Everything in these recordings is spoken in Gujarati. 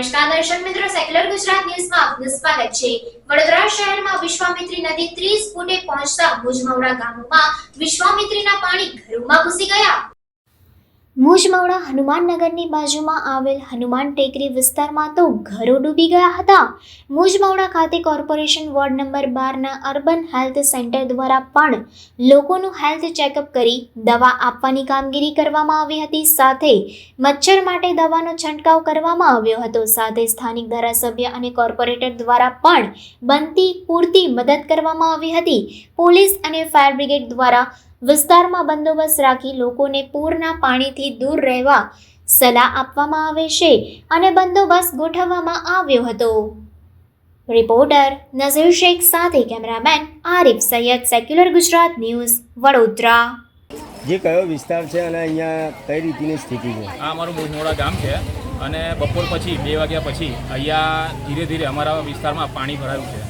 નમસ્કાર દર્શક મિત્રો સેક્યુલર ગુજરાત ન્યૂઝમાં આપનું સ્વાગત છે. વડોદરા શહેરમાં વિશ્વામિત્રી નદી 30 ફૂટે પહોંચતા મુજમવડા ગામમાં વિશ્વામિત્રીના પાણી ઘરોમાં ઘૂસી ગયા. મુજમવડા હનુમાનનગરની બાજુમાં આવેલ હનુમાન ટેકરી વિસ્તારમાં તો ઘરો ડૂબી ગયા હતા. મુજમવડા ખાતે કોર્પોરેશન વોર્ડ નંબર બારના અર્બન હેલ્થ સેન્ટર દ્વારા પણ લોકોનું હેલ્થ ચેકઅપ કરી દવા આપવાની કામગીરી કરવામાં આવી હતી. સાથે મચ્છર માટે દવાનો છંટકાવ કરવામાં આવ્યો હતો. સાથે સ્થાનિક ધારાસભ્ય અને કોર્પોરેટર દ્વારા પણ બનતી પૂરતી મદદ કરવામાં આવી હતી. પોલીસ અને ફાયર બ્રિગેડ દ્વારા વિસ્તારમાં બંદોબસ્ત રાખી લોકોને પૂરના પાણીથી દૂર રહેવા સલાહ આપવામાં આવે છે અને બંદોબસ્ત ગોઠવવામાં આવ્યો હતો. રિપોર્ટર નઝીર શેખ સાથે cameraman Arif Saiyed secular Gujarat news Vadodara. જે કયો વિસ્તાર છે અને અહીંયા કઈ રીતની સ્થિતિ છે? આ અમારું મોજમોડા ગામ છે અને બપોર પછી બે વાગ્યા પછી અહીંયા ધીરે ધીરે અમારા વિસ્તારમાં પાણી ભરાયું છે.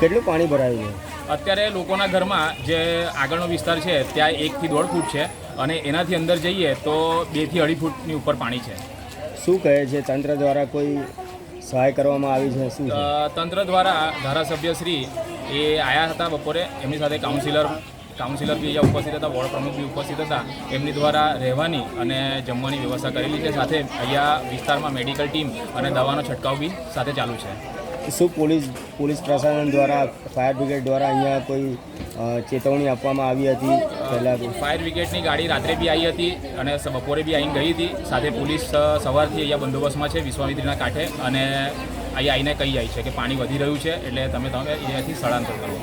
કેટલું પાણી ભરાયું છે? અત્યારે લોકોના ઘરમાં જે આગળનો વિસ્તાર છે ત્યાં એકથી દોઢ ફૂટ છે અને એનાથી અંદર જઈએ તો બેથી અઢી ફૂટની ઉપર પાણી છે. શું કહે છે તંત્ર દ્વારા કોઈ સહાય કરવામાં આવી છે? શું તંત્ર દ્વારા ધારાસભ્યશ્રી એ આવ્યા હતા બપોરે. એમની સાથે કાઉન્સિલર કાઉન્સિલર બી અહીંયા ઉપસ્થિત હતા વોર્ડ પ્રમુખ બી ઉપસ્થિત હતા. એમની દ્વારા રહેવાની અને જમવાની વ્યવસ્થા કરેલી છે. સાથે અહીંયા વિસ્તારમાં મેડિકલ ટીમ અને દવાનો છંટકાવ બી સાથે ચાલુ છે. શું પોલીસ પોલીસ પ્રશાસન દ્વારા ફાયર બ્રિગેડ દ્વારા અહીંયા કોઈ ચેતવણી આપવામાં આવી હતી? પહેલાં ફાયર બ્રિગેડની ગાડી રાત્રે બી આવી હતી અને બપોરે બી આવીને ગઈ હતી. સાથે પોલીસ સવારથી અહીંયા બંદોબસ્તમાં છે વિશ્વામિત્રીના કાંઠે. અને અહીં આવીને કહી જાય છે કે પાણી વધી રહ્યું છે એટલે તમે તમે અહીંયાથી સ્થળાંતર કરો.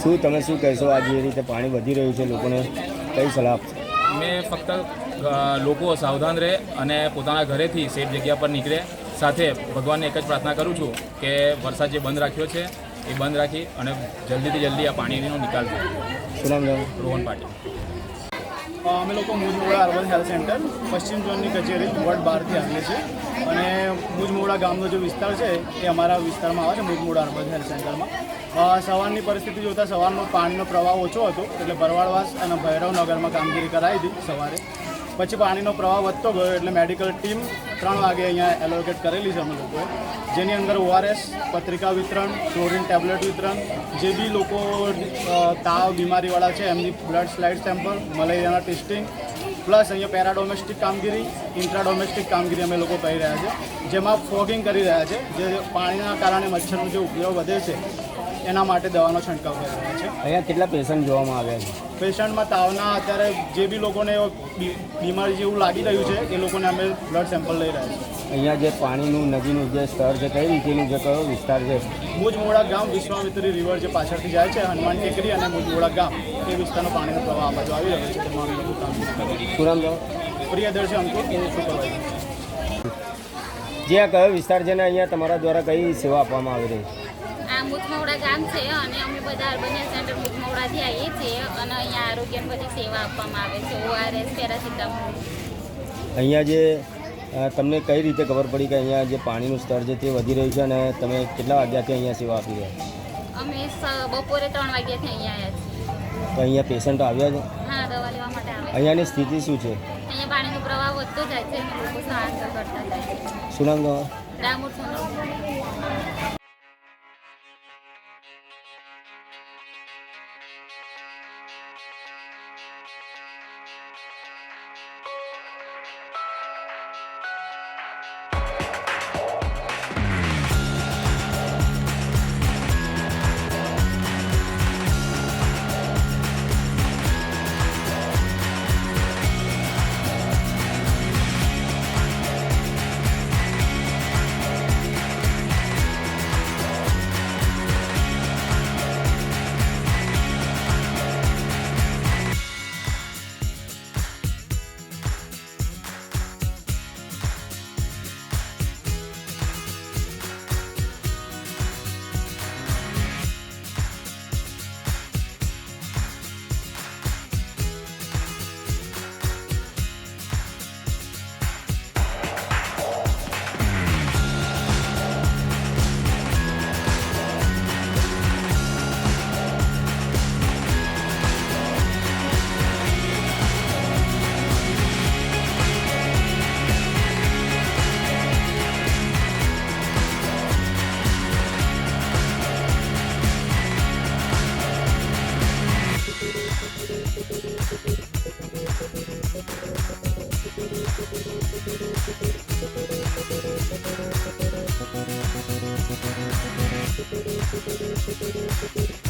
શું તમે શું કહેશો આ જે રીતે પાણી વધી રહ્યું છે લોકોને? કઈ સલાહ આપશો? મેં ફક્ત લોકો સાવધાન રહે અને પોતાના ઘરેથી સેફ જગ્યા પર નીકળે. સાથે ભગવાનને એક જ પ્રાર્થના કરું છું કે વરસાદ જે બંધ રાખ્યો છે એ બંધ રાખી અને જલ્દીથી જલ્દી આ પાણીનો નિકાલ થાય. રોહન પાટીલ. અમે લોકો મુજમોડા અર્બન હેલ્થ સેન્ટર પશ્ચિમ ઝોનની કચેરી વોર્ડ બારથી આવીએ છીએ. અને મુજમોડા ગામનો જે વિસ્તાર છે એ અમારા વિસ્તારમાં આવે છે મુજમોડા અર્બન હેલ્થ સેન્ટરમાં. સવારની પરિસ્થિતિ જોતાં સવારનો પાણીનો પ્રવાહ ઓછો હતો એટલે ભરવાડવાસ અને ભૈરવનગરમાં કામગીરી કરાવી હતી સવારે. પછી પાણીનો પ્રવાહ વધતો ગયો એટલે મેડિકલ ટીમ ત્રણ વાગે અહીંયા એલોકેટ કરેલી છે અમે લોકોએ જેની અંદર ઓઆરએસ પત્રિકા વિતરણ, ક્લોરિન ટેબ્લેટ વિતરણ, જે બી લોકો તાવ, બીમારીવાળા છે, એમની બ્લડ સ્લાઇડ સેમ્પલ મલેરિયાના ટેસ્ટિંગ પ્લસ અહીંયા પેરાડોમેસ્ટિક કામગીરી ઇન્ટ્રાડોમેસ્ટિક કામગીરી અમે લોકો કરી રહ્યા છે. જેમાં ફોગિંગ કરી રહ્યા છે, જે પાણીના કારણે મચ્છરનો જે ઉપયોગ વધે છે એના માટે દવાનો છંટકાવ કરી રહ્યા છે. અહીંયા કેટલા પેશન્ટ જોવામાં આવ્યા છે? પેશન્ટમાં તાવના અત્યારે જે બી લોકોને બીમારી જેવું લાગી રહ્યું છે એ લોકોને અમે બ્લડ સેમ્પલ લઈ રહ્યા છીએ. અહીંયા જે પાણીનું નદીનું જે સ્તર છે કઈ રીતેનું જે કયો વિસ્તાર છે? મુજમોડા ગામ વિશ્વામિત્રી રિવર જે પાછળથી જાય છે હનુમાન ટેકરી અને મુજમોડા ગામ એ વિસ્તારનો પાણીનો પ્રવાહ આ બાજુ આવી રહ્યો છે તેમાં અમે લોકો કામ શું નામ પ્રિયદર્શી અંકુર હું સુપરવાઇઝર જે આ કયો વિસ્તાર છે ને અહીંયા તમારા દ્વારા કઈ સેવા આપવામાં આવી રહી છે? આ મુથમોડા ગામ છે અને અમે બધા અર્બનિયા સેન્ટર મુથમોડાથી આવીએ છીએ અને અહીંયા આરોગ્યની બધી સેવા આપવામાં આવે છે ઓઆરએસ પેરાસિટામોલ અહીંયા જે તમને કઈ રીતે ખબર પડી કે અહીંયા જે પાણીનું સ્તર છે તે વધી રહ્યું છે અને તમે કેટલા વાગ્યાથી અહીંયા સેવા આપી રહ્યા અમે બપોરે ત્રણ વાગ્યાથી અહીંયા આવ્યા છીએ. તો અહીંયા પેશન્ટ આવ્યા છે? હા દવા લેવા માટે આવ્યા અહીંયાની સ્થિતિ શું છે? અહીંયા પાણીનો પ્રવાહ વધતો જાય છે લોકો કરતા જાય છે. શું નામ તમારું? Thank